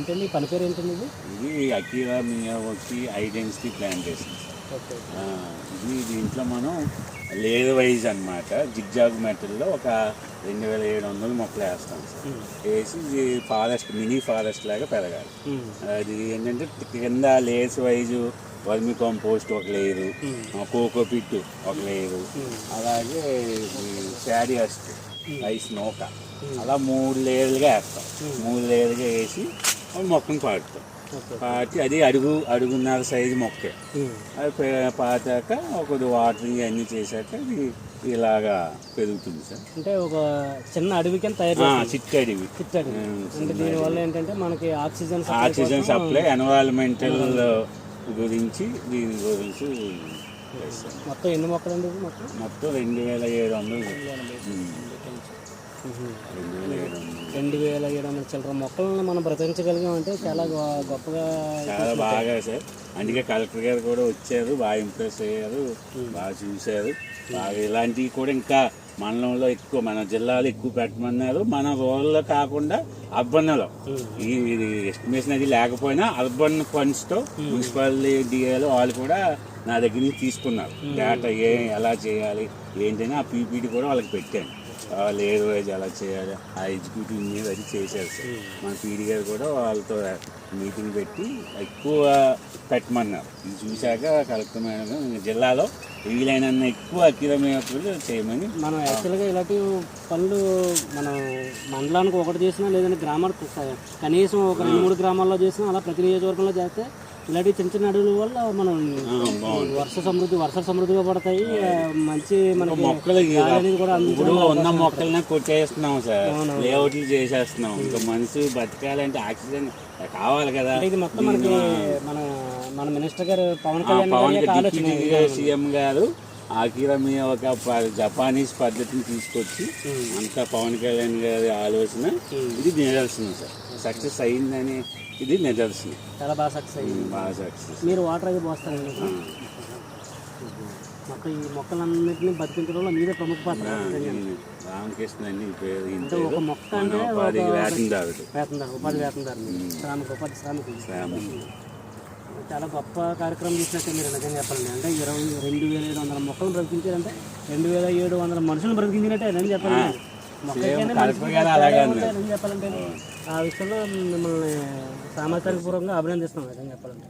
ఏంటండి? పని పేరు ఏంటండి ఇది? ఇది అకీరా మియావకి ఐడెన్సిటీ ప్లాంటేషన్ ఇది దీంట్లో మనం లేయర్ వైజ్ అనమాట జిగ్జాగ్ మెటల్లో ఒక రెండు వేల ఏడు వందల మొక్కలు వేస్తాం సార్. వేసి ఇది ఫారెస్ట్ మినీ ఫారెస్ట్ లాగా పెరగాలి. అది ఏంటంటే కింద లేయర్స్ వైజ్ వర్మి కాంపోస్ట్ ఒక లేయరు కోకో పిట్ ఒక లేయరు అలాగే శాడీ అస్ట్ ఐస్ నూక. అలా మూడు లేయర్లుగా వేస్తాం. మూడు లేయర్లుగా వేసి మొక్కను పాడుతాం. పాటి అది అడుగు అడుగున్నర సైజు మొక్కే. అది పాతాక ఒక వాటరింగ్ అన్నీ చేశాక ఇది ఇలాగా పెరుగుతుంది సార్. అంటే ఒక చిన్న అడవి కింద తయారు చిట్టు అడవి. అంటే దీనివల్ల ఏంటంటే మనకి ఆక్సిజన్ ఆక్సిజన్ కోసం సప్లై ఎన్వైరన్మెంటల్ గురించి దీని గురించి మొత్తం ఎన్ని మొక్కలు అండి మొత్తం? మొత్తం రెండు వేల ఏడు వందలు. రెండు వేల ఏడు వందలు చిల్లర మొక్కలను మనం బ్రతికించగలిగామంటే చాలా గొప్పగా చాలా బాగా సార్. అందుకే కలెక్టర్ గారు కూడా వచ్చారు బాగా ఇంప్రెస్ అయ్యారు బాగా చూశారు. బాగా ఇలాంటివి కూడా ఇంకా మండలంలో ఎక్కువ మన జిల్లాలో ఎక్కువ పెట్టమన్నారు. మన రూరల్లో కాకుండా అర్బన్లో. ఈ ఎస్టిమేషన్ అది లేకపోయినా అర్బన్ ఫండ్స్తో మున్సిపాలిటీ డిఏలు వాళ్ళు కూడా నా దగ్గర నుంచి తీసుకున్నారు. డేటా ఏ ఎలా చేయాలి ఏంటని ఆ పీపీటీ కూడా వాళ్ళకి పెట్టాను. లేదు వైజ్ ఎలా చేయాలి ఆ ఎగ్జిక్యూటివ్ మీద అది చేశారు సార్. మన పీడీ గారు కూడా వాళ్ళతో మీటింగ్ పెట్టి ఎక్కువ పెట్టమన్నారు. ఇది చూశాక కలెక్టర్ మేడం జిల్లాలో వీలైనన్న ఎక్కువ అక్కిరమేకులు చేయమని మనం యాక్చువల్గా ఇలాంటి పనులు మనం మండలానికి ఒకటి చేసినా లేదంటే గ్రామాలు కనీసం ఒక రెండు మూడు గ్రామాల్లో చేసినా అలా ప్రతి నియోజకవర్గంలో చేస్తే ఇలాంటి చిన్న చిన్న అడవుల వల్ల మనం వర్ష సమృద్ధి వర్ష సమృద్ధిగా పడతాయి. మంచి మనకి మొక్కలు గాలి అనేది కూడా ఇప్పుడు ఉన్న మొక్కలనే కొట్టేస్తున్నాం సార్. లేఅవుట్లు చేసేస్తున్నాం. ఇంకా మనిషి బతకాలంటే ఆక్సిజన్ కావాలి కదా. ఇది మొత్తం మనకి మన మన మినిస్టర్ గారు పవన్ కళ్యాణ్ సీఎం గారు ఆకిరమి ఒక జపానీస్ పద్ధతిని తీసుకొచ్చి అంత పవన్ కళ్యాణ్ గారి ఆలోచన ఇది నిదర్శనం సార్. సక్సెస్ అయిందని ఇది నిదర్శనం చాలా బాగా సక్సెస్ అయ్యింది బాగా సక్సెస్ మీరు వాటర్ అది పోస్తారండి. మొక్క ఈ మొక్కలన్నింటినీ బతికించడంలో మీదే ప్రముఖ పాత్ర రామకృష్ణ అని పేరు ఈయన అంటే ఒక. మొక్క అంటే మనోపాధి వేతందారుడు వేతనదారు ఉపాధి వేతనదారు శ్రామిక ఉపాధి శ్రామికులు రాముడు. చాలా గొప్ప కార్యక్రమం చేసినట్టే మీరు నిజంగా చెప్పాలండి. అంటే ఇరవై రెండు వేల ఏడు వందల మొక్కలు బ్రతికించారంటే రెండు వేల ఏడు వందల మనుషులు బ్రతికించినట్టే అని చెప్పాలండి ఆ విషయంలో మిమ్మల్ని సామాజిక పూర్వకంగా అభినందిస్తున్నాం నిజంగా చెప్పాలంటే.